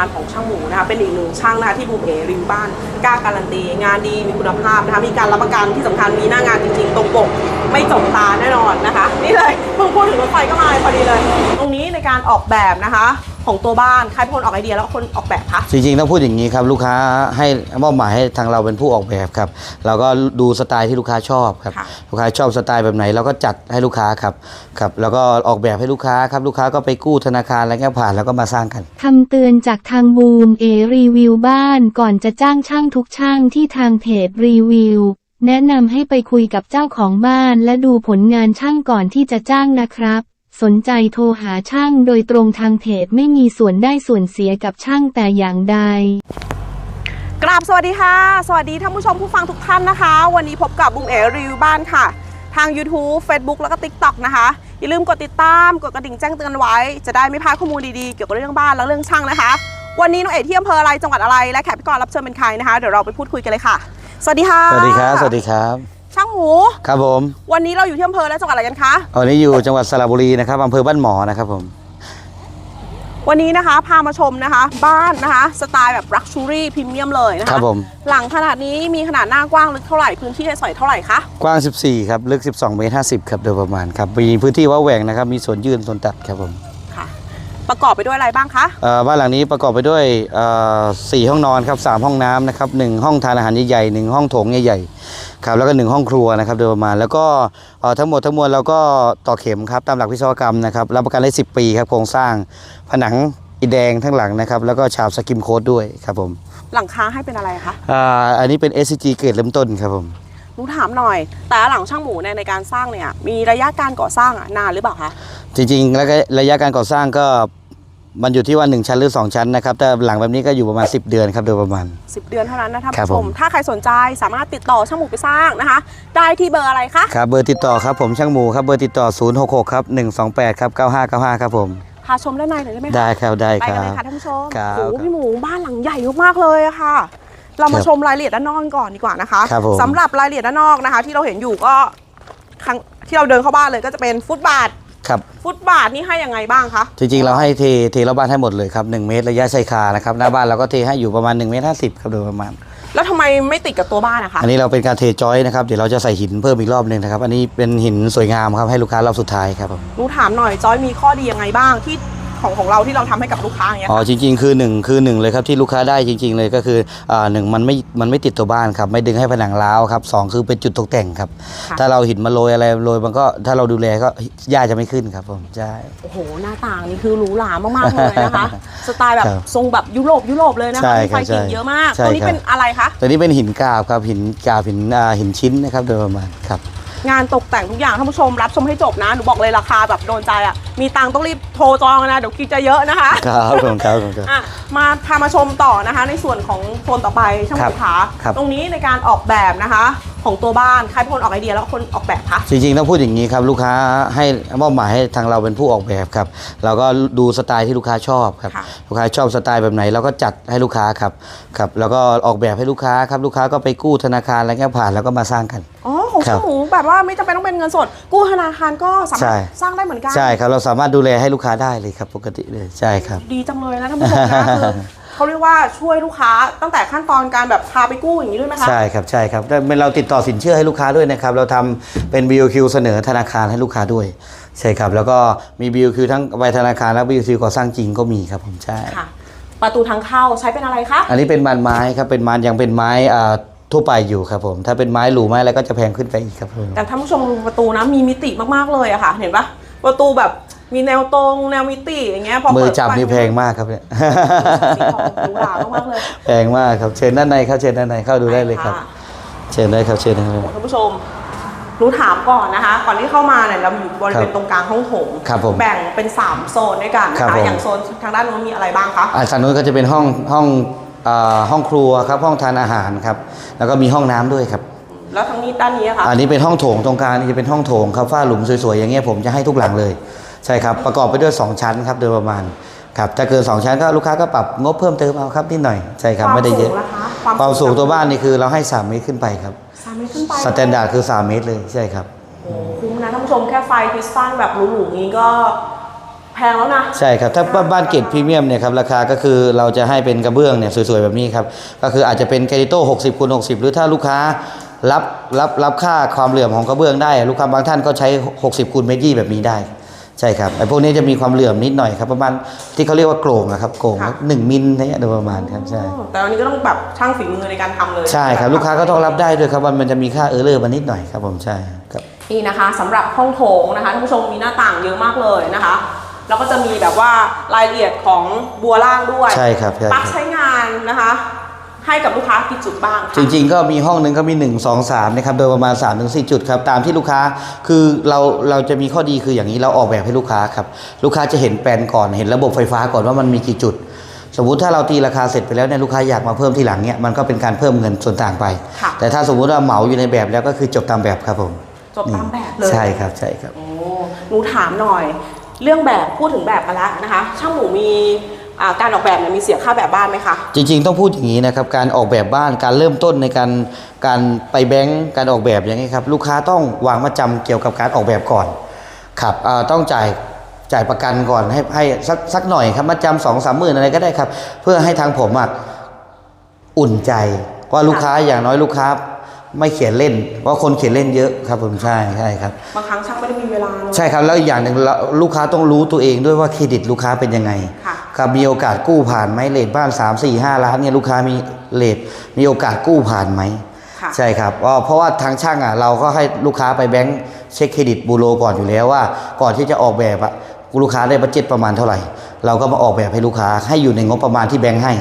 านของช่างหมูนะคะเป็นอีกหนึ่งช่างนะคะที่บูมเอริมบ้านกล้าการันตี งานดีมีคุณภาพนะคะมีการรับประกันที่สำคัญมีหน้างานจริงๆ ตรงปกไม่จบตาแน่นอนนะคะ นี่เลยเพิ่งพูดถึงรถไฟก็มาพอดีเลย ตรงนี้ในการออกแบบนะคะ ของตัวบ้านใครเป็นคนออกไอเดียแล้วคนออกแบบคะจริงๆต้องพูดอย่างนี้ครับลูกค้าให้มอบหมายให้ทางเราเป็นผู้ออกแบบครับเราก็ดูสไตล์ที่ลูกค้าชอบครับค่ะลูกค้าชอบสไตล์แบบไหนเราก็จัดให้ลูกค้าครับครับแล้วก็ออกแบบให้ลูกค้าครับลูกค้าก็ไปกู้ธนาคารอะไรเงี้ยผ่านแล้วก็มาสร้างกันคำเตือนจากทางบูมเอรีวิวบ้านก่อนจะจ้างช่างทุกช่างที่ทางเพจรีวิวแนะนำให้ไปคุยกับเจ้าของบ้านและดูผลงานช่างก่อนที่จะจ้างนะครับ สนใจโทรหาช่างโดยตรงทางเพจไม่มีส่วนได้ส่วนเสียกับช่างแต่อย่างใด กราบสวัสดีค่ะ สวัสดีท่านผู้ชมผู้ฟังทุกท่านนะคะ วันนี้พบกับบุ้งเอ๋รีวิวบ้านค่ะ ทาง YouTube Facebook แล้วก็ TikTok นะคะ อย่าลืมกดติดตามกดกระดิ่งแจ้งเตือนไว้ จะได้ไม่พลาดข้อมูลดีๆ เกี่ยวกับเรื่องบ้านและเรื่องช่างนะคะ วันนี้น้องเอ๋ที่อำเภออะไรจังหวัดอะไรและแขกพิกรรับเชิญเป็นใครนะคะเดี๋ยวเราไปพูดคุยกันเลยค่ะ สวัสดีค่ะ สวัสดีครับ สวัสดีครับ ช่างหมูครับผม วันนี้เราอยู่ที่อำเภอและจังหวัดอะไรกันคะวันนี้อยู่จังหวัดสระบุรีนะครับอำเภอบ้านหมอนะครับผม วันนี้นะคะพามาชมนะคะ บ้านนะคะ สไตล์แบบลักชูรี่พรีเมียมเลยนะคคะรับผม หลังขนาดนี้มีขนาดหน้ากว้างลึกเท่าไหร่พื้นที่ใช้สอยเท่าไหร่คะกว้าง 14 ครับ ลึก 12 เมตร 50 ครับ โดยประมาณครับ มีพื้นที่ว่างแหว่งนะครับ มีสวนยืนสวนตัดครับผมค่ะ ประกอบไปด้วยอะไรบ้างคะเอ่อบ้านหลังนี้ประกอบไปด้วยเอ่อสี่ห้องนอนครับสามห้องน้ำนะครับหนึ่งห้องทานอาหารใหญ่ๆหนึ่งห้องโถงใหญ่ๆครับแล้วก็หนึ่งห้องครัวนะครับโดยประมาณแล้วก็เอ่อทั้งหมดทั้งมวลเราก็ต่อเข็มครับตามหลักวิศวกรรมนะครับรับประกันได้10 ปีครับโครงสร้างผนังอิฐแดงทั้งหลังนะครับแล้วก็ฉาบสกิมโค้ดด้วยครับผมหลังคาให้เป็นอะไรคะอ่าอันนี้เป็น SCG เกรดเริ่มต้นครับผมหนูถามหน่อย แต่หลังช่างหมูเนี่ยในการสร้างเนี่ยมีระยะการก่อสร้างอะนานหรือเปล่าคะ จริงๆ แล้วก็ระยะการก่อสร้างก็มันอยู่ที่ว่า 1 ชั้นหรือ 2 ชั้นนะครับ แต่หลังแบบนี้ก็อยู่ประมาณ 10 เดือนครับโดยประมาณ 10 เดือนเท่านั้นนะท่านครับผู้ชผม ม ถ้าใครสนใจสามารถติดต่อช่างหมูไปสร้างนะคะ ได้ที่เบอร์อะไรคะ ครับเบอร์ติดต่อครับผมช่างหมูครับเบอร์ติดต่อ 066ครับ128ครับ9595ครับผมพาชมด้านในหน่อยได้ไหมคะ ได้ครับได้ไปคกันรัเลยบค่ะท่านผู้ชมครับโอ้โหพี่หมูบ้านหลังใหญ่มากๆเลยอะค่ะ เรามาครับชมรายละเอียดด้านนอกกันก่อนดีกว่านะคะครับผม สำหรับรายละเอียดด้านนอกนะคะ ที่เราเห็นอยู่ก็ครั้งที่เราเดินเข้าบ้านเลยก็จะเป็นฟุตบาท ครับฟุตบาทนี่ให้ยังไงบ้างคะจริงๆ เราให้เทเทรอบบ้านให้หมดเลยครับ1เมตรระยะชายคานะครับหน้าบ้านเราก็เทให้อยู่ประมาณ1เมตร50ครับโดยประมาณ แล้วทำไมไม่ติดกับตัวบ้านอะคะอันนี้เราเป็นการเทจอยนะครับเดี๋ยวเราจะใส่หินเพิ่มอีกรอบหนึงนะครับอันนี้เป็นหินสวยงามครับให้ลูกค้ารอบสุดท้ายครับผม หนูถามหน่อยจอยมีข้อดียังไงบ้างที่ ของของเราที่เราทำให้กับลูกค้าอย่างเงี้ยอ๋อค่ะจริงๆคือหนึ่งคือหนึ่งเลยครับที่ลูกค้าได้จริง ๆ เลยก็คืออ่าหนึ่งมันไม่มันไม่ติดตัวบ้านครับไม่ดึงให้ผนังร้าวครับสองคือเป็นจุดตกแต่งครับค่ะถ้าเราหินมาโรยอะไรโรยมันก็ถ้าเราดูแลก็หญ้าจะไม่ขึ้นครับผมใช่ โอ้โหหน้าต่างนี่คือหรูหรามากๆเลยนะคะ สไตล์แบบครับทรงแบบยุโรปยุโรปเลยนะใช่คะมีไฟครับกิ่งใช่เยอะมากใช่ตัวนี้ครับ เป็นอะไรคะ ตัวนี้เป็นหินกราบครับหินกราบหินอ่าหินชิ้นนะครับโดยประมาณครับ งานตกแต่งทุกอย่างท่านผู้ชมรับชมให้จบนะ หนูบอกเลยราคาแบบโดนใจอะ มีตังค์ต้องรีบโทรจองนะ เดี๋ยวคิดจะเยอะนะคะครับผมครับผมครับ อะมาพามาชมต่อนะคะ ในส่วนของโซนต่อไปช่างหมูขาครับตรงนี้ในการออกแบบนะคะ ของตัวบ้านใครเป็นคนออกไอเดียแล้วคนออกแบบคะจริงๆต้องพูดอย่างนี้ครับลูกค้าให้มอบหมายให้ทางเราเป็นผู้ออกแบบครับเราก็ดูสไตล์ที่ลูกค้าชอบครับค่ะลูกค้าชอบสไตล์แบบไหนเราก็จัดให้ลูกค้าครับครับแล้วก็ออกแบบให้ลูกค้าครับลูกค้าก็ไปกู้ธนาคารอะไรเงี้ยผ่านแล้วก็มาสร้างกันอ๋อของครัช่าบงหมูแบบว่าไม่จำเป็นต้องเป็นเงินสด กู้ธนาคารก็สาใช่มารถสร้างได้เหมือนกันใช่ครับเราสามารถดูแลให้ลูกค้าได้เลยครับปกติเลยใช่ครับ ดีจังเลยนะท่านผู้ชมนะคือ เขาเรียกว่าช่วยลูกค้าตั้งแต่ขั้นตอนการแบบพาไปกู้อย่างนี้ด้วยไหมคะ ใช่ครับใช่ครับแต่เราติดต่อสินเชื่อให้ลูกค้าด้วยนะครับ เราทำเป็น BOQ เสนอธนาคารให้ลูกค้าด้วย ใช่ครับ แล้วก็มี BOQ ทั้งใบธนาคารและ BOQ ก่อสร้างจริงก็มีครับผมใช่ ค่ะ ประตูทางเข้าใช้เป็นอะไรคะ อันนี้เป็นบานไม้ครับเป็นไม้ยังเป็นไม้อ่าทั่วไปอยู่ครับผม ถ้าเป็นไม้หรูไม้อะไรก็จะแพงขึ้นไปอีกครับผม แต่ท่านผู้ชมดูประตูนะมีมิติมากๆเลยอะค่ะ เห็นปะประตูแบบ มีแนวตรงแนวมิติอย่างเงี้ยพอมือเปิดจับไปนี่แพงมากครับเนี่ยสีทองหรูหรามากๆเลยแพงมากครับเชิญด้านในครับเชิญด้านในเข้าดูได้เลยครับะเชิญได้ครับเชิญได้ครับท่านผู้ชมหนูถามก่อนนะคะ ก่อนที่เข้ามาเนี่ยเราอยู่บริเวณครับตรงกลางห้องโถงครับผมแบ่งเป็น 3 โซนด้วยกันครันะบคะผมอย่างโซนทางด้านนู้นมีอะไรบ้างคะอาคารนู้นก็จะเป็นห้องห้องอ่าห้องครัวครับห้องทานอาหารครับแล้วก็มีห้องน้ำด้วยครับแล้วทางนี้ด้านนี้อะคะอันนี้เป็นห้องโถงตรงกลางนี่จะเป็นห้องโถงครับฝ้าหลุมสวยๆอย่างเงี้ยผมจะให้ทุกหลังเลย ใช่ครับประกอบไปด้วย 2 ชั้นครับโดยประมาณครับถ้าเกิน 2 ชั้นก็ลูกค้าก็ปรับงบเพิ่มเติมเอาครับนิดหน่อยใช่ครับไม่ได้เยอะ ความสูงนะคะความสูงตัวบ้านนี่คือเราให้ 3 เมตรขึ้นไปครับสามเมตรขึ้นไปสแตนดาร์ดคือ 3 เมตรเลยใช่ครับโอ้โหคุ้มนะท่านผู้ชมแค่ไฟคริสตัลแบบหรูๆนี้ก็แพแพงแล้วนะใช่ครับถ้าบ้านบ้านเกรดพรีเมียมเนี่ยครับราคาก็คือเราจะให้เป็นกระเบื้องเนี่ยสวยๆแบบนี้ครับก็คืออาจจะเป็นแกริโต้60คูณ60 หรือถ้าลูกค้ารับรับรับค่าความเหลื่อมของกระเบื้องได้ ลูกค้าบางท่านก็ใช้ 60คูณเมตรยี่แบบนี้ได้ ใช่ครับไอ้พวกนี้จะมีความเหลื่อมนิดหน่อยครับประมาณที่เขาเรียกว่าโกร่งนะครับโกร่งค่ะหนึ่งมิลเนี่ยโดยประมาณครับใช่อ๋อแต่อันนี้ก็ต้องแบบช่างฝีมือในการทำเลยใช่ครับลูกค้าก็ต้องรับได้ด้วยครับว่ามันจะมีค่าเออร์เลอร์มานิดหน่อยครับผมใช่ครับนี่นะคะสำหรับห้องโถงนะคะท่านผู้ชมมีหน้าต่างเยอะมากเลยนะคะแล้วก็จะมีแบบว่ารายละเอียดของบัวล่างด้วยใช่ครับใช่ปลั๊กครับใช้งานนะคะ ให้กับลูกค้ากี่จุดบ้างคะจริงๆก็มีห้องหนึ่งก็มี 1 2 3นะครับโดยประมาณ 3-4ถึงจุดครับตามที่ลูกค้าคือเราเราจะมีข้อดีคืออย่างนี้เราออกแบบให้ลูกค้าครับลูกค้าจะเห็นแปลนก่อนเห็นระบบไฟฟ้าก่อนว่ามันมีกี่จุดสมมุติถ้าเราตีราคาเสร็จไปแล้วเนี่ยลูกค้าอยากมาเพิ่มทีหลังเนี่ยมันก็เป็นการเพิ่มเงินส่วนต่างไปค่ะแต่ถ้าสมมุติว่าเหมาอยู่ในแบบแล้วก็คือจบตามแบบครับผมจบตามแบบเลยใช่ครับใช่ครับโอ้หนูถามหน่อย เรื่องแบบพูดถึงแบบกันแล้วนะคะช่างหมูมี อ่าการออกแบบเนี่ยมีเสียค่าแบบบ้านไหมคะ จริงๆ ต้องพูดอย่างนี้นะครับการออกแบบบ้านการเริ่มต้นในการการไปแบงก์การออกแบบอย่างนี้ครับลูกค้าต้องวางมาจำเกี่ยวกับการออกแบบก่อนครับเอ่อต้องจ่ายจ่ายประกันก่อนให้ให้สักสักหน่อยครับมาจำสองสามหมื่นอะไรก็ได้ครับ เพื่อให้ทางผมอะอุ่นใจว่าลูกค้าอย่างน้อยลูกค้าไม่เขียนเล่นเพราะคนเขียนเล่นเยอะครับผมใช่ใช่ครับบางครั้งช่างไม่ได้มีเวลาเนอะใช่ครับแล้วอีกอย่างหนึ่งเราลูกค้าต้องรู้ตัวเองด้วยว่าเครดิตลูกค้าเป็นยังไง ค่ะครับมีโอกาสกู้ผ่านไหมเลทบ้าน3 4 5ล้านเนี่ยลูกค้ามีเลทมีโอกาสกู้ผ่านไหมค่ะใช่ครับเพราะเพราะว่าทางช่างอะเราก็ให้ลูกค้าไปแบงค์เช็คเครดิตบูโรก่อนอยู่แล้วว่า ก่อนที่จะออกแบบอะลูกค้าได้บัตเจ็ตประมาณเท่าไหร่ เราก็มาออกแบบให้ลูกค้าให้อยู่ในงบประมาณที่แบงค์ให้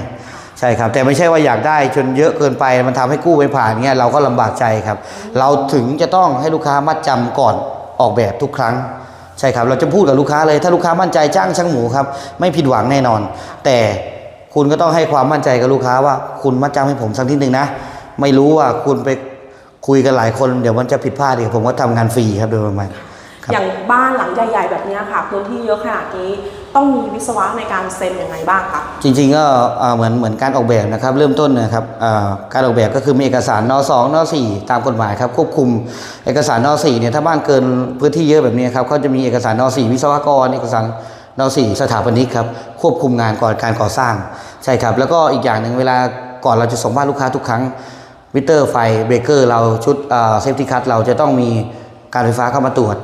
ใช่ครับแต่ไม่ใช่ว่าอยากได้จนเยอะเกินไปมันทำให้กู้ไม่ผ่านเงี้ยเราก็ลำบากใจครับ เราถึงจะต้องให้ลูกค้ามัดจำก่อนออกแบบทุกครั้ง ใช่ครับ เราจะพูดกับลูกค้าเลย ถ้าลูกค้ามั่นใจจ้างช่างหมูครับ ไม่ผิดหวังแน่นอน แต่คุณก็ต้องให้ความมั่นใจกับลูกค้าว่าคุณมัดจำให้ผมสักนิดหนึ่งนะ ไม่รู้ว่าคุณไปคุยกันหลายคน เดี๋ยวมันจะผิดพลาดอีกผมก็ทำงานฟรีครับโดยประมาณ อย่างบ้านหลังใหญ่ ๆ แบบเนี้ยค่ะพื้นที่เยอะขนาดนี้ต้องมีวิศวะในการเซ็นยังไงบ้างคะจริงๆก็เอ่อเหมือนเหมือนการออกแบบนะครับ เริ่มต้นนะครับเอ่อการออกแบบก็คือมีเอกสารนสองนสี่ตามกฎหมายครับควบคุมเอกสารนสี่เนี่ยถ้าบ้านเกินพื้นที่เยอะแบบนี้ครับเขาจะมีเอกสารนสี่วิศวกรเอกสารนสี่สถาปนิกครับควบคุมงานก่อนการก่อสร้างใช่ครับแล้วก็อีกอย่างหนึ่งเวลาก่อนเราจะส่งบ้านลูกค้าทุกครั้งมิเตอร์ไฟเบรกเกอร์เราชุดเซฟตี้คัทเราจะต้องมีการไฟฟ้าเข้ามาตรวจ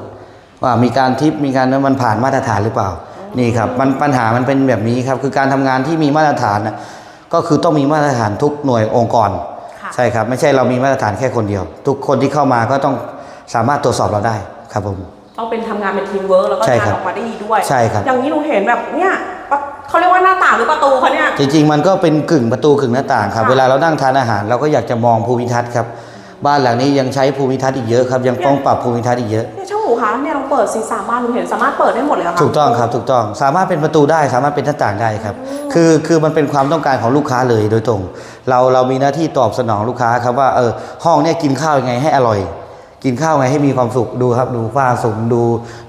ว่ามีการทิปมีการนั้นมันผ่านมาตรฐานหรือเปล่านี่ครับมันปัญหามันเป็นแบบนี้ครับ คือการทำงานที่มีมาตรฐานนะก็คือต้องมีมาตรฐานทุกหน่วยองค์กรค่ะใช่ครับไม่ใช่เรามีมาตรฐานแค่คนเดียว ทุกคนที่เข้ามาก็ต้องสามารถตรวจสอบเราได้ครับผมต้องเป็นทำงานเป็นทีมเวิร์กแล้วก็ใช่งาครันบออกมาได้ดีด้วยใช่ครับอย่างนี้หนูเห็นแบบเนี้ยปะเขาเรียกว่าหน้าต่างหรือประตูคะเนี่ยจริงๆมันก็เป็นกึ่งประตูกึ่งหน้าต่างครับค่ะเวลาเรานั่งทานอาหารเราก็อยากจะมองภูมิทัศน์ครับ บ้านหลังนี้ยังใช้ภูมิทัศน์อีกเยอะครับ ยังต้องปรับภูมิทัศน์อีกเยอะเนี่ยช่างหมูคะเนี่ยเราเปิดซีสามบ้านหนูเห็นสามารถเปิดได้หมดเลยเหรอคะถูกต้องครับถูกต้องสามารถเป็นประตูได้สามารถเป็นหน้าต่างได้ครับ คือคือมันเป็นความต้องการของลูกค้าเลยโดยตรง เราเรามีหน้าที่ตอบสนองลูกค้าครับว่าเออห้องเนี่ยกินข้าวยังไงให้อร่อย กินข้าวไงให้มีความสุขดูครับ ดูฝ้าสูงดู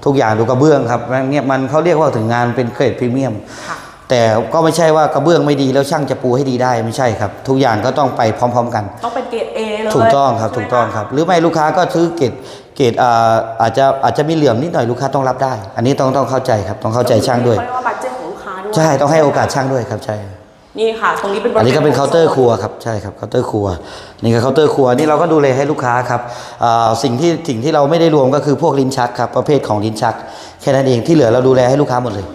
ทุกอย่างดูกระเบื้องครับเนี่ยมันเขาเรียกว่าถึงงานเป็นเกรดพรีเมียม ค่ะ แต่ก็ไม่ใช่ว่ากระเบื้องไม่ดีแล้วช่างจะปูให้ดีได้ไม่ใช่ครับ ทุกอย่างก็ต้องไปพร้อม ๆ กัน ต้องเป็นเกรดเอเลยถูกต้องครับใช่ไหมถูกต้องครับ หรือไม่ลูกค้าก็ซื้อเกรดเกรดอ่าอาจจะอาจจะมีเหลื่อมนิดหน่อยลูกค้าต้องรับได้ อันนี้ต้องต้องเข้าใจครับต้องเข้าใจช่างด้วยเขาเรียกว่าบัตเจ็ตของลูกค้าด้วยใช่ต้องให้โอกาสช่างด้วยครับใช่นี่ค่ะตรงนี้เป็นอันนี้ก็เป็นขเคางน์เตอร์ครัวครับใช่ครับเคาน์เตอร์ครัวนี่ก็เคาน์เตอร์ครัวนี่เราก็ดูแลให้ลูกค้าครับอ่าสิ่งที่สิ่งที่เราไม่ได้รวมก็คือพวกลิ้นชักครับประเภทของลิ้นชัก แค่นั้นเองที่เหลือเราดูแลให้ลูกค้าหมดเลย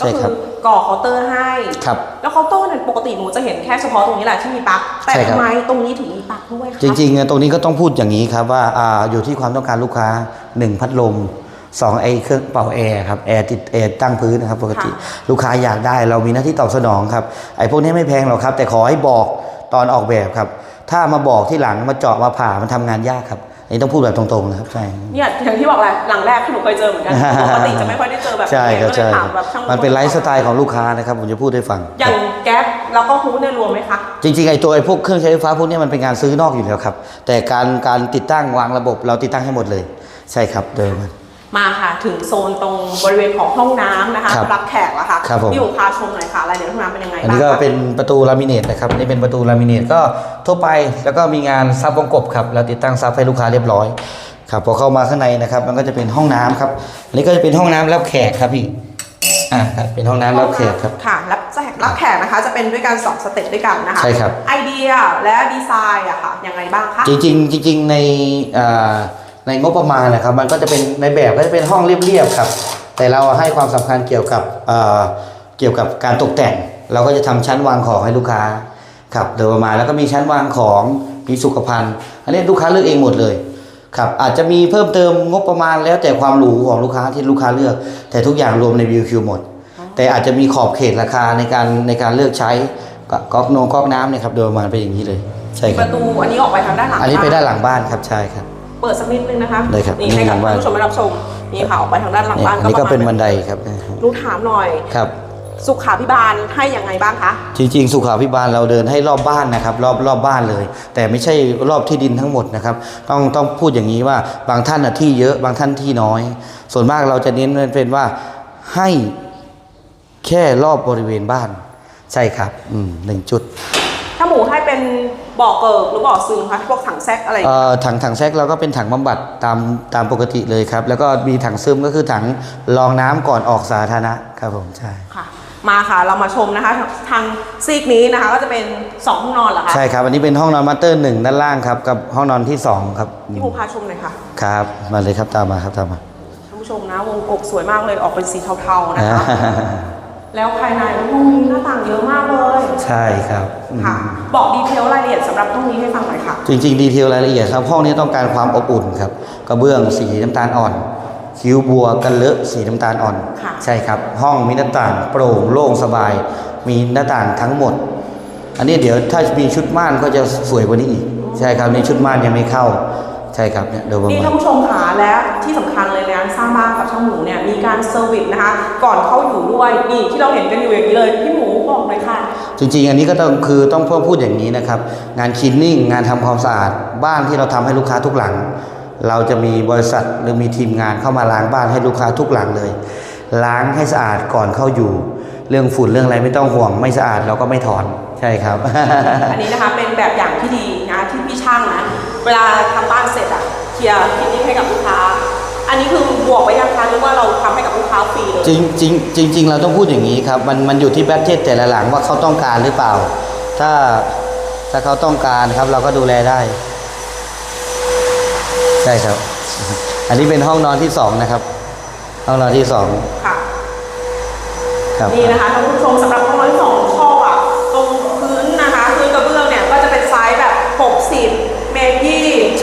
ก็ใช่คคืรับอ ก่อเคาน์เตอร์ให้ ครับ แล้วเคาน์เตอร์เนี่ยปกติหนูจะเห็นแค่เฉพาะตรงนี้แหละที่มีปลั๊กแต่ใช่ครับ ทำไมตรงนี้ถึงมีปลั๊กด้วยคะจริงๆอะตรงนี้ก็ต้องพูดอย่างนี้ครับว่าอ่าอยู่ที่ความต้องการลูกค้า 1 พัดลม2ไอเครื่องเป่าแอร์ครับแอร์ติดแอร์ตั้งพื้นนะครับปกติลูกค้าอยากได้เรามีหน้าที่ตอบสนองครับไอ้พวกนี้ไม่แพงหรอกครับ แต่ขอให้บอกตอนออกแบบครับ ถ้ามาบอกที่หลังมาเจาะมาผ่ามันทำงานยากครับ อันนี้ต้องพูดแบบตรงๆนะครับใช่เนี่ยอย่างที่บอกแหละหลังแรกที่หนูเคยเจอเหมือนกันปกติจะไม่ค่อยได้เจอแบบนี้ใช่ครับก็เลยใช่ถามแบบช่างมันเป็นไลฟ์สไตล์ของลูกค้านะครับผมจะพูดให้ฟัง อย่างแก๊สแล้วก็ฮูดเนี่ยรวมไหมคะจริงๆไอ้ตัวไอ้พวกเครื่องใช้ไฟฟ้าพวกนี้มันเป็นการซื้อนอกอยู่แล้วครับ แต่การการติดตั้งวางระบบเราติดตั้งให้หมดเลย ใช่ครับเดิม มาค่ะถึงโซนตรงบริเวณของห้องน้ำนะคะครับรับแขกแล้วค่ะครับผม พี่อยู่พาชมหน่อยค่ะรายละเอียดห้องน้ำเป็นยังไงอันบ้างนี้ก็คะเป็นประตูลามิเนตนะครับอันนี่เป็นประตูลามิเนตก็ทั่วไปแล้วก็มีงานซับวงกบครับเราติดตั้งซับให้ลูกค้าเรียบร้อยครับพอเข้ามาข้างในนะครับ มันก็จะเป็นห้องน้ำครับอันนี้ก็จะเป็นห้องน้ำรับแขกครับพี่อ่าครับเป็นห้องน้ำรับแขกครับ ค่ะรับแขกรับแขกนะคะ จะเป็นด้วยการสองสเต็ปด้วยกันนะคะใช่ครับ ไอเดียและดีไซน์อะค่ะยังไงบ้างคะ จริงๆจริงๆในอ่า ในงบประมาณนะครับ มันก็จะเป็นในแบบก็จะเป็นห้องเรียบๆครับ แต่เราให้ความสำคัญเกี่ยวกับอ่าเกี่ยวกับการตกแต่ง เราก็จะทำชั้นวางของให้ลูกค้าครับโดยประมาณแล้วก็มีชั้นวางของมีสุขภัณฑ์ อันนี้ลูกค้าเลือกเองหมดเลยครับอาจจะมีเพิ่มเติมงบประมาณแล้วแต่ความหรูของลูกค้าที่ลูกค้าเลือก แต่ทุกอย่างรวมใน BQ หมด แต่อาจจะมีขอบเขตราคาในการในการเลือกใช้ก็ก๊อกโนก๊อกน้ำเนี่ยครับโดยประมาณเป็นอย่างนี้เลยใช่คปรับระตูอันนี้ออกไปทางด้านหลังอันนี้ไปบ้ด้านหลังบ้านครับใช่ครับ เปิดสักนิดนึงนะคะได้ครับนี่นี่ให้กับหลังบ้านท่านผู้ชมได้รับชมนี่ค่ะออกไปทางด้านหลังเนี่ยบ้านอันนี้ก็ระมาณเป็นบันไดครับรู้ถามหน่อยครับสุขาพิบาลให้ยังไงบ้างคะ จริง ๆ สุขาพิบาลเราเดินให้รอบบ้านนะครับ รอบรอบบ้านเลย แต่ไม่ใช่รอบที่ดินทั้งหมดนะครับ ต้องต้องพูดอย่างนี้ว่าบางท่านน่ะที่เยอะบางท่านที่น้อย ส่วนมากเราจะเน้นเป็นว่าให้แค่รอบบริเวณบ้าน ใช่ครับอืมหนึ่งจุด ถ้าหมูให้เป็นบ่อเกิกหรือบ่อซึมคะพวกถังแซกอะไรเอ่อถังถังแซกเราก็เป็นถังบำบัดตามตามปกติเลยครับ แล้วก็มีถังซึมก็คือถังรองน้ำก่อนออกสาธารณะครับผมใช่ ค่ะมาค่ะเรามาชมนะคะ ทางซีกนี้นะคะก็จะเป็นสองห้องนอนเหรอคะใช่ครับ อันนี้เป็นห้องนอนมาสเตอร์หนึ่งด้านล่างครับ กับห้องนอนที่สองครับพี่หมูพาชมหน่อยค่ะครับ มาเลยครับตามมาครับตามมาท่านผู้ชมนะวงกบสวยมากเลยออกเป็นสีเทาๆนะคะ แล้วภายในห้องนี้หน้าต่างเยอะมากเลยใช่ครับอืมค่ะบอกดีเทลรายละเอียดสำหรับห้องนี้ให้ฟังหน่อยค่ะจริงๆดีเทลรายละเอียดครับห้องนี้ต้องการความอบอุ่นครับกระเบื้องสีน้ำตาลอ่อน คิ้วบัวกันเลอะสีน้ำตาลอ่อนค่ะใช่ครับ ห้องมีหน้าต่างโปร่งโล่งสบาย มีหน้าต่างทั้งหมด อันนี้เดี๋ยวถ้ามีชุดม่านก็จะสวยกว่านี้อีก ใช่ครับในชุดม่านยังไม่เข้า ใช่ครับเนี่ยโดยประนี่มาท่าณนผู้ชมค่ะและที่สำคัญเลยในการสร้างบ้านกับช่างหมูเนี่ยมีการเซอร์วิสนะคะ ก่อนเข้าอยู่ด้วยนี่ที่เราเห็นกันอยู่อย่างนี้เลยพี่หมูบอกเลยค่ะ จริงๆ อันนี้ก็ต้องคือต้องเพิ่มพูดอย่างนี้นะครับ งานคลีนนิ่งงานทำความสะอาด บ้านที่เราทำให้ลูกค้าทุกหลัง เราจะมีบริษัทหรือมีทีมงานเข้ามาล้างบ้านให้ลูกค้าทุกหลังเลย ล้างให้สะอาดก่อนเข้าอยู่ เรื่องฝุ่นเรื่องอะไรไม่ต้องห่วงไม่สะอาดเราก็ไม่ถอนใช่ครับ อันนี้นะคะเป็นแบบอย่างที่ดีนะที่พี่ช่างนะ เวลาทำบ้านเสร็จอะเคลียร์ฟิตติ้งให้กับลูกค้า อันนี้คือบวกไปยังคะหรือว่าเราทำให้กับลูกค้าฟรีเลยจริงจริงจริงจริง ๆ เราต้องพูดอย่างนี้ครับ มันมันอยู่ที่แบดเจ็ตแต่ละหลังว่าเขาต้องการหรือเปล่า ถ้าถ้าเขาต้องการครับเราก็ดูแลได้ ใช่ครับ อันนี้เป็นห้องนอนที่สองนะครับ ห้องนอนที่สองค่ะ ครับ นี่นะคะท่านผู้ชมสำหรับห้องนอนที่สอง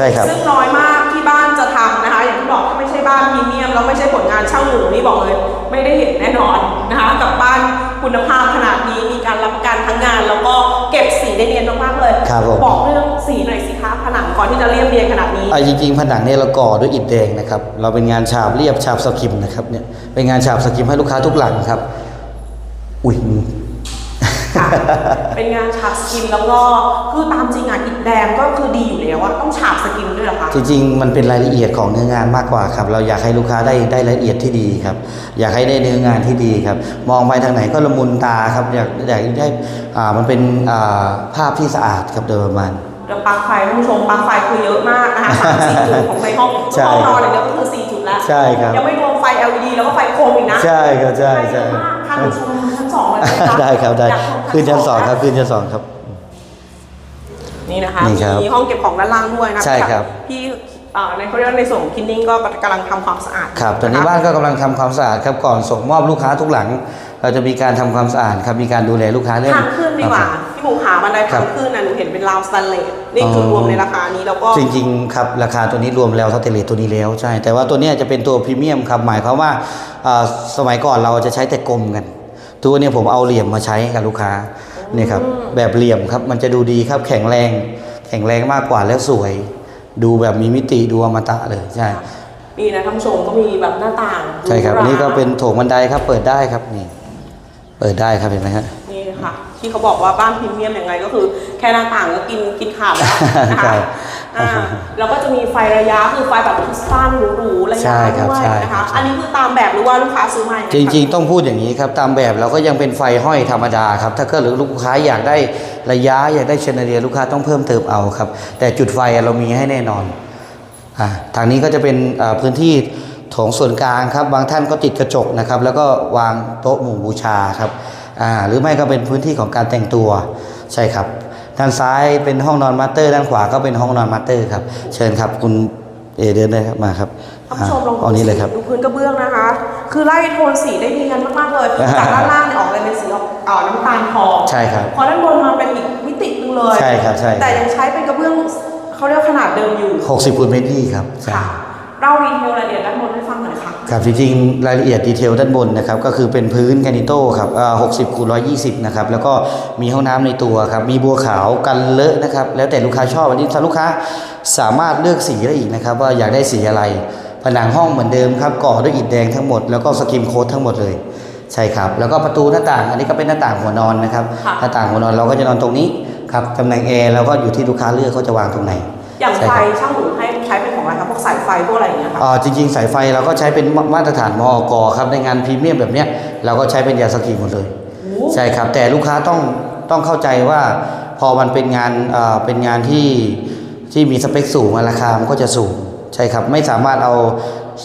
ช่ครับซึ่งน้อยมากที่บ้านจะทำนะคะ อย่างที่บอกถ้าไม่ใช่บ้านพรีเมียมแล้วไม่ใช่ผลงานช่างหมูนี่บอกเลยไม่ได้เห็นแน่นอนนะคะ กับบ้านคุณภาพขนาดนี้มีการรับประกันทั้งงาน แล้วก็เก็บสีได้เนียนมากๆเลยครับผมบอกเรื่องสีหน่อยสิคะผนังก่อนที่จะเรียบเรียงขนาดนี้ไอ้จริงๆผนังเนี่ยเราก่อด้วยอิฐแดงนะครับเราเป็นงานฉาบเรียบฉาบสกิมนะครับเนี่ยเป็นงานฉาบสกิมให้ลูกค้าทุกหลังครับอุ้ย ค่ะ เป็นงานฉาบสกินแล้วก็คือตามจริงอะอิฐแดงก็คือดีอยู่แล้วอะต้องฉาบสกินด้วยเหรอคะ จริงๆ มันเป็นรายละเอียดของเนื้องานมากกว่าครับ เราอยากให้ลูกค้าได้ได้รายละเอียดที่ดีครับ อยากให้ได้เนื้องานที่ดีครับ มองไปทางไหนก็ละมุนตาครับ อยากอยากได้อ่ามันเป็นอ่าภาพที่สะอาดครับโดยประมาณเดี๋ยวปลั๊กไฟท่านผู้ชมปลั๊กไฟคือเยอะมากนะคะสามสี่จุดของในห้องใช่ห้องนอนอย่างเดียวก็คือสี่จุดแล้วใช่ครับ ยังไม่รวมไฟ LED แล้วก็ไฟโคมอีกนะใช่ครับใช่ไฟเยใช่อะมากท่านผู้ชมชั้นส องเลยไหมคะได้ครับได้อยากชมขึ้นชั้นสองครับขึ้นชั้นสองครับ นี่นะคะนี่ครับมีห้องเก็บของด้านล่างด้วยนะใช่ครับ พี่เอ่อในเขาเรียกว่าในส่วนของคินนิ่งก็กำลังทำความสะอาดครับตอนนี้ะคะบ้านก็กำลังทำความสะอาดครับก่อนส่งมอบลูกค้าทุกหลัง เราจะมีการทำความสะอาดครับมีการดูแลลูกค้าเรื่อง ทางขึ้นดีกว่าพี่หมูขาบันไดครัทาบงขึ้นนะหนูเห็นเป็นราวสแตนเลสนี่คือรวมในราคานี้แล้วก็จริงๆครับราคาตัวนี้รวมแล้วสเตเลตตัวนี้แล้วใช่ แต่ว่าตัวเนี้ยจะเป็นตัวพรีเมียมครับหมายความว่าอ่าสมัยก่อนเราจะใช้แต่กลมกัน ตัวเนี้ยผมเอาเหลี่ยมมาใช้กับลูกค้านี่ครับแบบเหลี่ยมครับมันจะดูดีครับแข็งแรง แข็งแรงมากกว่าแล้วสวย ดูแบบมีมิติดูอมตะเลยใช่นี่นะท่านผู้ชมก็มีแบบหน้าต่างใช่ครับหอันรานี้ก็เป็นโถงบันไดครับเปิดได้ครับนี่ เปิดได้ครับเห็นไหมฮะนี่ค่ะที่เขาบอกว่าบ้านพรีเมียมยังไงก็คือ แค่หน้าต่างก็กินกินขาดแล้วนะใช่คะ อ่าแล้วก็จะมีไฟระยะคือไฟแบบสั้นหรูๆระใช่ยะครับด้วยใช่นะครัคะบ อันนี้คือตามแบบหรือว่าลูกค้าซื้อมายังไงจริง ๆ ต้องพูดอย่างนี้ครับ ตามแบบเราก็ยังเป็นไฟห้อยธรรมดาครับ ถ้าเกิดลูกค้าอยากได้ระยะอยากได้เชนเดียลูกค้าต้องเพิ่มเติมเอาครับ แต่จุดไฟเรามีให้แน่นอนอ่าทางนี้ก็จะเป็นอ่าพื้นที่โถงส่วนกลางครับ บางท่านก็ติดกระจกนะครับ แล้วก็วางโต๊ะหมู่บูชาครับอ่าหรือไม่ก็เป็นพื้นที่ของการแต่งตัวใช่ครับ ด้านซ้ายเป็นห้องนอนมาสเตอร์ ด้านขวาก็เป็นห้องนอนมาสเตอร์ครับ เชิญครับคุณเอเดินเลยครับมาครับท่านผู้ชมลองอ่าเอานี้เลยครับ ดูพื้นกระเบื้องนะคะ คือไล่โทนสีได้ดีกันมากๆเลย จากด้านล่างเนี่ยออกเลยเป็นสีออกเอ่อน้ำตาลทองใช่ครับ พอด้านบนมาเป็นอีกมิติหนึงเลย ใช่ครับ ใช่ แต่ยังใช้เป็นกระเบื้องเขาเรียกว่าขนาดเดิมอยู่ 60คูณเมตรยี่ครับ ใช่ค่ะ เล่าดีเทลรายละเอียดด้านบนให้ฟังหน่อยค่ะครับจริงๆรายละเอียดดีเทลด้านบนนะครับก็คือเป็นพื้นแกรนิโต้ครับอ่า60คูณ120นะครับแล้วก็มีห้องน้ำในตัวครับมีบัวขาวกันเลอะนะครับแล้วแต่ลูกค้าชอบอันนี้ถ้าลูกค้าสามารถเลือกสีได้อีกนะครับว่าอยากได้สีอะไรผนังห้องเหมือนเดิมครับก่อด้วยอิฐแดงทั้งหมดแล้วก็สกิมโค้ดทั้งหมดเลยใช่ครับ แล้วก็ประตูหน้าต่างอันนี้ก็เป็นหน้าต่างหัวนอนนะครับค่ะหน้าต่างหัวนอนเราก็จะนอนตรงนี้ครับตำแหน่งแอร์เราก็อยู่ที่ลูกค้าเลือกเขาจะวางตรงไหน อย่างใช่ไฟครับช่างหูให้ใช้เป็นของอะไรคะพวกสายไฟพวกอะไรอย่างเงี้ยค่ะอ่าจริง ๆ สายไฟเราก็ใช้เป็นมามาตรฐานมอกครับในงานพรีเมียมแบบเนี้ยเราก็ใช้เป็นยาสกีหมดเลยโอ้ใช่ครับ แต่ลูกค้าต้องต้องเข้าใจว่าพอมันเป็นงานอ่าเป็นงานที่ที่มีสเปคสูงอะราคามันก็จะสูงใช่ครับไม่สามารถเอา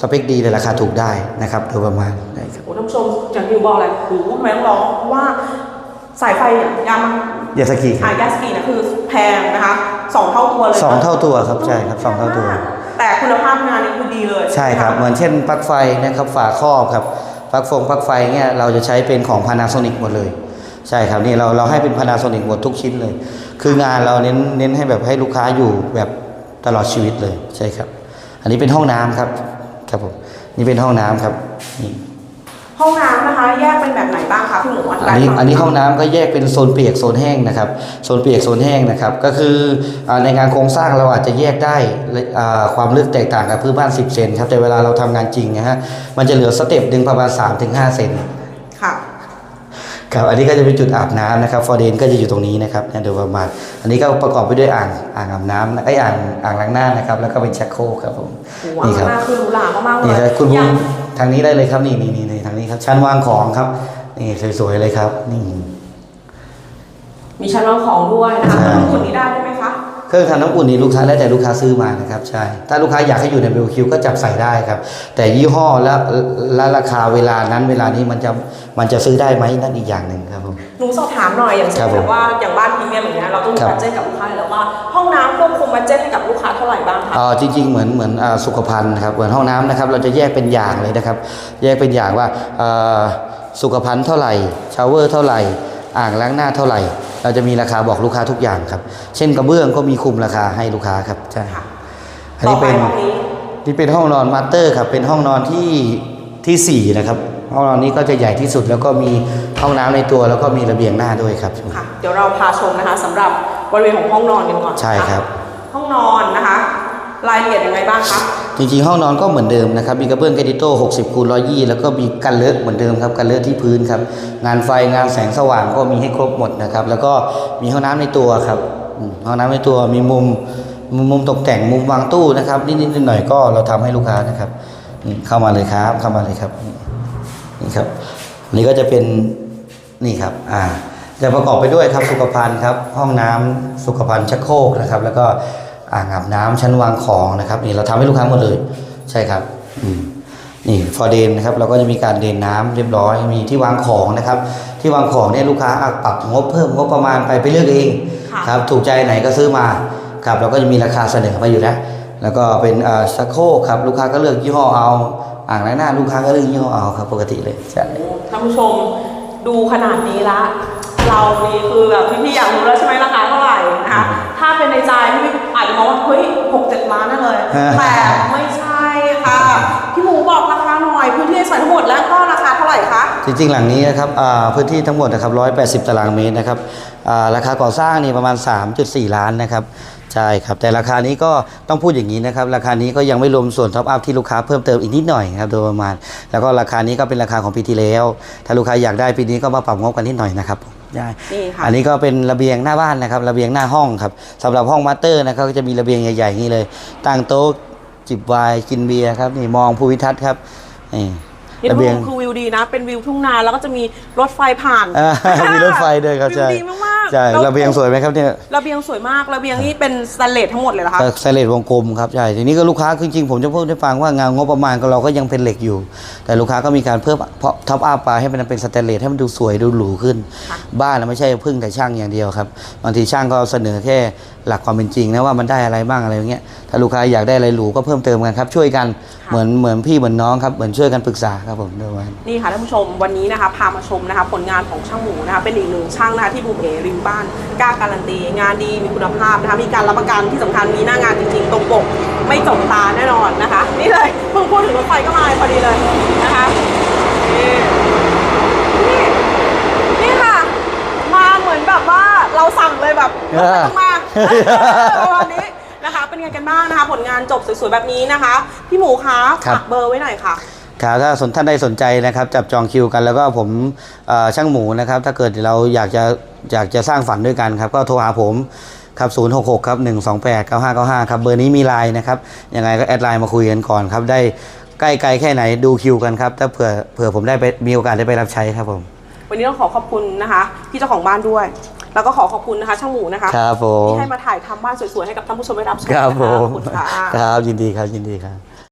สเปคดีในราคาถูกได้นะครับโดยประมาณนะครับโอ้ท่านผู้ชมอย่างที่บอกอะไรหูทำไมต้องร้องเพราะว่าสายไฟเนี่ยยาม ยาสกีคอารับยาสกีนะคือแพงนะคะสองเท่าตัวเลยนะสองเท่าตัวครับใช่ครับสองเท่าตัว แต่คุณภาพงานนี่คือดีเลยใช่ครับ เหมือนเช่นปลั๊กไฟนะครับฝาครอบครับปลั๊กฟงปลั๊กไฟเนี่ยเราจะใช้เป็นของ Panasonic หมดเลย ใช่ครับนี่เราเราให้เป็น Panasonic หมดทุกชิ้นเลย คืองานเราเน้นเน้นให้แบบให้ลูกค้าอยู่แบบตลอดชีวิตเลยใช่ครับ อันนี้เป็นห้องน้ำครับครับผมนี่เป็นห้องน้ำครับนี่ ห้องน้ำนะคะแยกเป็นแบบไหนบ้างคะคุณหมูอธิอับานยนี้ให้ฟัอันนี้ห้องน้ำก็แยกเป็นโซนเปียกโซนแห้งนะครับโซนเปียกโซนแห้งนะครับก็คืออ่าในงานโครงสร้างเราอาจจะแยกได้อ่าความลึกแตกต่างกับพื้นบ้าน 10 เซนครับแต่เวลาเราทำงานจริงนะฮะมันจะเหลือสเต็ปหนึ่งประมาณ 3-5 เซนค่ะครับอันนี้ก็จะเป็นจุดอาบน้ำนะครับฟอร์เดนก็จะอยู่ตรงนี้นะครับเนี่ยโดยประมาณอันนี้ก็ประกอบไปด้วยอ่างอ่างอาบน้ำไอยอ่างอ่างล้างหน้านะครับแล้วก็เป็นชักโครกครับผมหวังนี่ครับมากคือหรูหรามากๆเลนี่ยครับคุณอบุ้ย่างมทางนี้ได้เลยครับนี่นี่นี่ นี่ทางนี้ครับชั้นวางของครับ นี่สวยๆเลยครับนี่มีชั้นวางของด้วยนะคะใช่เครื่องอุ่นนี้ได้ไหมคะเครื่องทำน้ำอุ่นนี่ลูกค้าแล้วแต่ลูกค้าซื้อมานะครับใช่ถ้าลูกค้าอยากให้อยู่ในเบลคิวก็จับใส่ได้ครับ แต่ยี่ห้อและและราคาเวลานั้นเวลานี้มันจะมันจะซื้อได้ไหมนั่นอีกอย่างหนึ่งครับผม หนูสอบถามหน่อยอย่างเช่ครันบผมแบบว่าอย่างบ้านพรีเมียมอย่างเงี้ยเราต้องมีครับบัตเจ็ตกับลูกค้าอยู่แล้วว่าห้องน้ำควบคุมบัตเจ็ตให้กับลูกค้าเท่าไหร่บ้างคะเอ่อจริงๆเหมือนเหมือนอ่าสุขภัณฑ์นะครับเหมือนห้องน้ำนะครับเราจะแยกเป็นอย่างเลยนะครับ แยกเป็นอย่างว่าเอ่อสุขภัณฑ์เท่าไหร่ชาวเวอร์เท่าไหร่อ่างล้างหน้าเท่าไหร่ เราจะมีราคาบอกลูกค้าทุกอย่างครับ เช่นกระเบื้องก็มีคุมราคาให้ลูกค้าครับใช่ค่ะอันนี้เป็นต่อไปห้องนี้นี่เป็นห้องนอนมาสเตอร์ครับเป็นห้องนอนที่ที่สี่นะครับ ห้องนอนนี้ก็จะใหญ่ที่สุดแล้วก็มีห้องน้ำในตัวแล้วก็มีระเบียงหน้าด้วยครับค่ะเดี๋ยวเราพาชมนะคะสำหรับบริเวณของห้องนอนกันก่อนนะะใช่ครับ ห้องนอนนะคะ รายละเอียดยังไงบ้างคะจริงๆ ห้องนอนก็เหมือนเดิมนะครับ มีกระเบื้องแกรนิโต้60คูณ120 แล้วก็มีกันเลอะเหมือนเดิมครับ กันเลอะที่พื้นครับ งานไฟงานแสงสว่างก็มีให้ครบหมดนะครับ แล้วก็มีห้องน้ำในตัวครับอืมห้องน้ำในตัวมีมุมมุมมุมตกแต่งมุมวางตู้นะครับนิดๆหน่อยๆก็เราทำให้ลูกค้านะครับนี่เข้ามาเลยครับ เข้ามาเลยครับ นี่ครับอันนี่ก็จะเป็นนี่ครับอ่าจะประกอบไปด้วยครับสุขภัณฑ์ครับห้องน้ำสุขภัณฑ์ชักโครกนะครับ แล้วก็อ่างอาบน้ำชั้นวางของนะครับ นี่เราทำให้ลูกค้าหมดเลย ใช่ครับอืมนี่ฟอร์เดนนะครับเราก็จะมีการเดนน้ำเรียบร้อย มีที่วางของนะครับ ที่วางของเนี่ยลูกค้าอะปรับงบเพิ่มงบประมาณไปไปเลือกเองค่ะครับถูกใจไหนก็ซื้อมาครับเราก็จะมีราคาเสนอมาอยู่แล้วแล้วก็เป็นอ่าชักโครกครับลูกค้าก็เลือกยี่ห้อเอา อ่างล้างหน้าลูกค้าก็เลือกยี่ห้อเอาครับ ปกติเลยใช่ท่านผู้ชมดูขนาดนี้ละ เรานี่คือแบบพี่ๆอยากรู้แล้วใช่ไหมราคาเท่าไหร่นะคะถ้าเป็นในใจพี่อาจจะมองว่าเฮ้ยหกเจ็ดล้านนั่นเลย แต่ไม่ใช่ค่ะพี่หมูบอกราคาหน่อยพื้นที่ใส่ทั้งหมดแล้วก็ราคาเท่าไหร่คะจริงๆหลังนี้นะครับอ่าพื้นที่ทั้งหมดนะครับ180 ตารางเมตรนะครับอ่าราคาก่อสร้างนี่ประมาณ 3.4 ล้านนะครับ ใช่ครับ แต่ราคานี้ก็ต้องพูดอย่างนี้นะครับ ราคานี้ก็ยังไม่รวมส่วนท็อปอัพที่ลูกค้าเพิ่มเติมอีกนิดหน่อยครับโดยประมาณ แล้วก็ราคานี้ก็เป็นราคาของปีที่แล้ว ถ้าลูกค้าอยากได้ปีนี้ก็มาปรับงบกันนิดหน่อยนะครับได้นี่ค่ะอันนี้ก็เป็นระเบียงหน้าบ้านนะครับระเบียงหน้าห้องครับสำหรับห้องมาสเตอร์นะครับก็จะมีระเบียงใหญ่ๆอย่างนี้เลยตั้งโต๊ะจิบไวน์กินเบียร์ครับนี่มองภูวิทัศน์ครับนี่ นี่ระดูเบียง คือวิวดีนะ เป็นวิวทุ่งนาแล้วก็จะมีรถไฟผ่านอ่ามีรถไฟด้วยครับวิวใช่ดีมากๆใช่แล้ว ระเบียงสวยไหมครับเนี่ย ระเบียงสวยมาก ระเบียงนี่เป็นสแตนเลสทั้งหมดเลยเหรอคะสแตนเลสวงกลมครับใช่ทีนี้ก็ลูกค้าจริงๆผมจะพูดให้ฟังว่างานงบประมาณของเราก็ยังเป็นเหล็กอยู่ แต่ลูกค้าก็มีการเพิ่มเพราะท็อปอัพไปให้มันเป็นสแตนเลสให้มันดูสวยดูหรูขึ้น บ้านน่ะไม่ใช่พึ่งแต่ช่างอย่างเดียวครับบางทีช่างก็เสนอแค่ หลักความเป็นจริงนะว่ามันได้อะไรบ้างอะไรอย่างเงี้ยถ้าลูกค้าอยากได้อะไรหรูก็เพิ่มเติมกันครับ ช่วยกันเหมือนเหมือนพี่เหมือนน้องครับเหมือนช่วยกันปรึกษาครับผมด้วยนี่ค่ะท่านผู้ชมวันนี้นะคะพามาชมนะคะผลงานของช่างหมูนะคะเป็นอีกหนึ่งช่างนะคะที่บูมเอริมบ้านกล้าการันตี งานดีมีคุณภาพนะคะมีการรับประกันที่สำคัญมีหน้างานจริงๆ ตรงปกไม่จบตาแน่นอนนะคะ นี่เลยเพิ่งพูดถึงรถไฟก็มาพอดีเลยนะคะนี่นี่นี่ค่ะ มาเหมือนแบบว่าเราสั่งเลยแบบรถไฟต้องมา ประมาณนี้นะคะ เป็นไงกันบ้างนะคะ ผลงานจบสวยๆ แบบนี้นะคะ พี่หมูคะครับ ฝากเบอร์ไว้หน่อยค่ะ ครับถ้าสนท่านใดสนใจนะครับ จับจองคิวกันแล้วก็ผมเอ่อช่างหมูนะครับ ถ้าเกิดเราอยากจะอยากจะสร้างฝันด้วยกันครับ ก็โทรหาผมครับ 066 ครับ 128 9595 ครับ เบอร์นี้มีไลน์นะครับ ยังไงก็แอดไลน์มาคุยกันก่อนครับ ได้ใกล้ไกลแค่ไหนดูคิวกันครับ ถ้าเผื่อเผื่อผมได้ไปมีโอกาสได้ไปรับใช้ครับผม วันนี้ต้องขอขอบคุณนะคะ พี่เจ้าของบ้านด้วย แล้วก็ขอขอบคุณนะคะ ช่างหมูนะคะครับผมที่ให้มาถ่ายทำบ้านสวยๆให้กับท่านผู้ชมได้รับชมครับนะะผขมอบคุณค่ะ ครับยินดีครับยินดีครับ